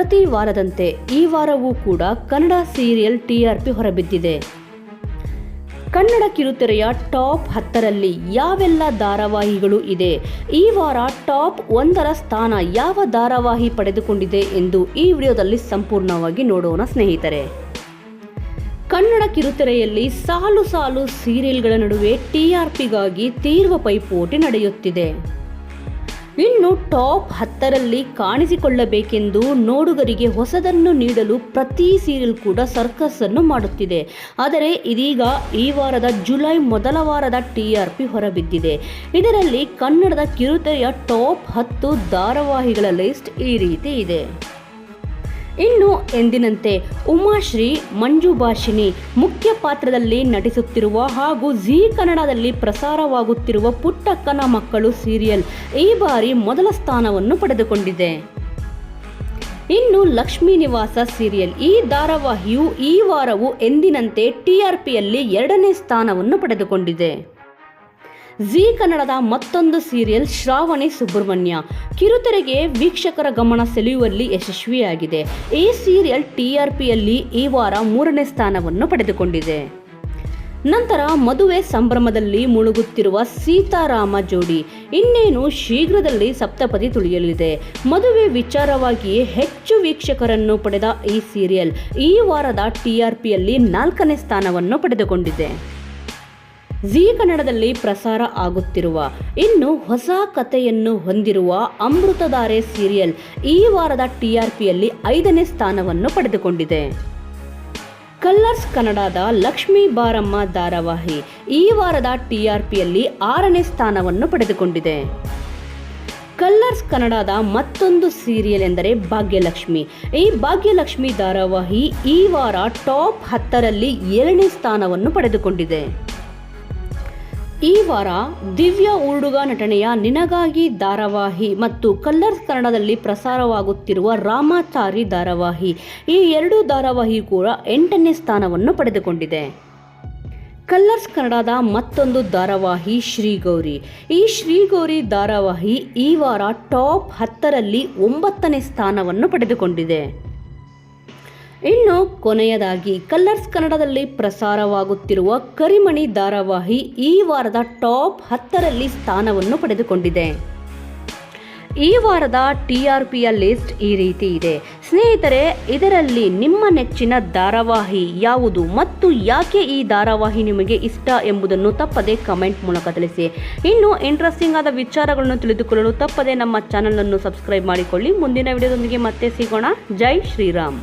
ಪ್ರತಿ ವಾರದಂತೆ ಈ ವಾರವೂ ಕೂಡ ಕನ್ನಡ ಸೀರಿಯಲ್ ಟಿಆರ್ಪಿ ಹೊರಬಿದ್ದಿದೆ. ಕನ್ನಡ ಕಿರುತೆರೆಯ ಟಾಪ್ ಹತ್ತರಲ್ಲಿ ಯಾವೆಲ್ಲ ಧಾರಾವಾಹಿಗಳು ಇದೆ? ಈ ವಾರ ಟಾಪ್ ಒಂದರ ಸ್ಥಾನ ಯಾವ ಧಾರಾವಾಹಿ ಪಡೆದುಕೊಂಡಿದೆ ಎಂದು ಈ ವಿಡಿಯೋದಲ್ಲಿ ಸಂಪೂರ್ಣವಾಗಿ ನೋಡೋಣ ಸ್ನೇಹಿತರೆ. ಕನ್ನಡ ಕಿರುತೆರೆಯಲ್ಲಿ ಸಾಲು ಸಾಲು ಸೀರಿಯಲ್ಗಳ ನಡುವೆ ಟಿಆರ್ಪಿಗಾಗಿ ತೀವ್ರ ಪೈಪೋಟಿ ನಡೆಯುತ್ತಿದೆ. ಇನ್ನು ಟಾಪ್ ಹತ್ತರಲ್ಲಿ ಕಾಣಿಸಿಕೊಳ್ಳಬೇಕೆಂದು ನೋಡುಗರಿಗೆ ಹೊಸದನ್ನು ನೀಡಲು ಪ್ರತಿ ಸೀರಿಯಲ್ ಕೂಡ ಸರ್ಕಸ್ ಅನ್ನು ಮಾಡುತ್ತಿದೆ. ಆದರೆ ಇದೀಗ ಈ ವಾರದ ಜುಲೈ ಮೊದಲ ವಾರದ ಟಿಆರ್ಪಿ ಹೊರಬಿದ್ದಿದೆ. ಇದರಲ್ಲಿ ಕನ್ನಡದ ಕಿರುತೆರೆಯ ಟಾಪ್ ಹತ್ತು ಧಾರಾವಾಹಿಗಳ ಲಿಸ್ಟ್ ಈ ರೀತಿ ಇದೆ. ಇನ್ನು ಎಂದಿನಂತೆ ಉಮಾಶ್ರೀ ಮಂಜುಭಾಷಿಣಿ ಮುಖ್ಯ ಪಾತ್ರದಲ್ಲಿ ನಟಿಸುತ್ತಿರುವ ಹಾಗೂ ಝೀ ಕನ್ನಡದಲ್ಲಿ ಪ್ರಸಾರವಾಗುತ್ತಿರುವ ಪುಟ್ಟಕ್ಕನ ಮಕ್ಕಳು ಸೀರಿಯಲ್ ಈ ಬಾರಿ ಮೊದಲ ಸ್ಥಾನವನ್ನು ಪಡೆದುಕೊಂಡಿದೆ. ಇನ್ನು ಲಕ್ಷ್ಮೀ ನಿವಾಸ ಸೀರಿಯಲ್ ಈ ಧಾರಾವಾಹಿಯು ಈ ವಾರವು ಎಂದಿನಂತೆ ಟಿಆರ್ಪಿಯಲ್ಲಿ ಎರಡನೇ ಸ್ಥಾನವನ್ನು ಪಡೆದುಕೊಂಡಿದೆ. ಜಿ ಕನ್ನಡದ ಮತ್ತೊಂದು ಸೀರಿಯಲ್ ಶ್ರಾವಣಿ ಸುಬ್ರಹ್ಮಣ್ಯ. ಕಿರುತೆರೆಗೆ ವೀಕ್ಷಕರ ಗಮನ ಸೆಳೆಯುವಲ್ಲಿ ಯಶಸ್ವಿಯಾಗಿದೆ. ಈ ಸೀರಿಯಲ್ ಟಿಆರ್ಪಿಯಲ್ಲಿ ಈ ವಾರ ಮೂರನೇ ಸ್ಥಾನವನ್ನು ಪಡೆದುಕೊಂಡಿದೆ. ನಂತರ ಮದುವೆ ಸಂಭ್ರಮದಲ್ಲಿ ಮುಳುಗುತ್ತಿರುವ ಸೀತಾರಾಮ ಜೋಡಿ. ಇನ್ನೇನು ಶೀಘ್ರದಲ್ಲಿ ಸಪ್ತಪದಿ ತುಳಿಯಲಿದೆ. ಮದುವೆ ವಿಚಾರವಾಗಿಯೇ ಹೆಚ್ಚು ವೀಕ್ಷಕರನ್ನು ಪಡೆದ ಈ ಸೀರಿಯಲ್ ಈ ವಾರದ ಟಿಆರ್ಪಿಯಲ್ಲಿ ನಾಲ್ಕನೇ ಸ್ಥಾನವನ್ನು ಪಡೆದುಕೊಂಡಿದೆ. ಜಿ ಕನ್ನಡದಲ್ಲಿ ಪ್ರಸಾರ ಆಗುತ್ತಿರುವ, ಇನ್ನು ಹೊಸ ಕಥೆಯನ್ನು ಹೊಂದಿರುವ ಅಮೃತಧಾರೆ ಸೀರಿಯಲ್ ಈ ವಾರದ ಟಿಆರ್ಪಿಯಲ್ಲಿ ಐದನೇ ಸ್ಥಾನವನ್ನು ಪಡೆದುಕೊಂಡಿದೆ. ಕಲ್ಲರ್ಸ್ ಕನ್ನಡದ ಲಕ್ಷ್ಮೀ ಬಾರಮ್ಮ ಧಾರಾವಾಹಿ ಈ ವಾರದ ಟಿಆರ್ಪಿಯಲ್ಲಿ ಆರನೇ ಸ್ಥಾನವನ್ನು ಪಡೆದುಕೊಂಡಿದೆ. ಕಲ್ಲರ್ಸ್ ಕನ್ನಡದ ಮತ್ತೊಂದು ಸೀರಿಯಲ್ ಎಂದರೆ ಭಾಗ್ಯಲಕ್ಷ್ಮಿ. ಈ ಭಾಗ್ಯಲಕ್ಷ್ಮಿ ಧಾರಾವಾಹಿ ಈ ವಾರ ಟಾಪ್ ಹತ್ತರಲ್ಲಿ ಏಳನೇ ಸ್ಥಾನವನ್ನು ಪಡೆದುಕೊಂಡಿದೆ. ಈ ವಾರ ದಿವ್ಯ ಉರುಡುಗ ನಟನೆಯ ನಿನಗಾಗಿ ಧಾರಾವಾಹಿ ಮತ್ತು ಕಲ್ಲರ್ಸ್ ಕನ್ನಡದಲ್ಲಿ ಪ್ರಸಾರವಾಗುತ್ತಿರುವ ರಾಮಾಚಾರಿ ಧಾರಾವಾಹಿ. ಈ ಎರಡು ಧಾರಾವಾಹಿ ಕೂಡ ಎಂಟನೇ ಸ್ಥಾನವನ್ನು ಪಡೆದುಕೊಂಡಿದೆ. ಕಲ್ಲರ್ಸ್ ಕನ್ನಡದ ಮತ್ತೊಂದು ಧಾರಾವಾಹಿ ಶ್ರೀಗೌರಿ. ಈ ಶ್ರೀಗೌರಿ ಧಾರಾವಾಹಿ ಈ ವಾರ ಟಾಪ್ ಹತ್ತರಲ್ಲಿ ಒಂಬತ್ತನೇ ಸ್ಥಾನವನ್ನು ಪಡೆದುಕೊಂಡಿದೆ. ಇನ್ನು ಕೊನೆಯದಾಗಿ, ಕಲ್ಲರ್ಸ್ ಕನ್ನಡದಲ್ಲಿ ಪ್ರಸಾರವಾಗುತ್ತಿರುವ ಕರಿಮಣಿ ಧಾರಾವಾಹಿ ಈ ವಾರದ ಟಾಪ್ ಹತ್ತರಲ್ಲಿ ಸ್ಥಾನವನ್ನು ಪಡೆದುಕೊಂಡಿದೆ. ಈ ವಾರದ ಟಿ ಆರ್ ಪಿಯ ಲಿಸ್ಟ್ ಈ ರೀತಿ ಇದೆ. ಸ್ನೇಹಿತರೆ, ಇದರಲ್ಲಿ ನಿಮ್ಮ ನೆಚ್ಚಿನ ಧಾರಾವಾಹಿ ಯಾವುದು ಮತ್ತು ಯಾಕೆ ಈ ಧಾರಾವಾಹಿ ನಿಮಗೆ ಇಷ್ಟ ಎಂಬುದನ್ನು ತಪ್ಪದೆ ಕಮೆಂಟ್ ಮೂಲಕ ತಿಳಿಸಿ. ಇನ್ನು ಇಂಟ್ರೆಸ್ಟಿಂಗ್ ಆದ ವಿಚಾರಗಳನ್ನು ತಿಳಿದುಕೊಳ್ಳಲು ತಪ್ಪದೆ ನಮ್ಮ ಚಾನಲನ್ನು ಸಬ್ಸ್ಕ್ರೈಬ್ ಮಾಡಿಕೊಳ್ಳಿ. ಮುಂದಿನ ವಿಡಿಯೋದೊಂದಿಗೆ ಮತ್ತೆ ಸಿಗೋಣ. ಜೈ ಶ್ರೀರಾಮ್.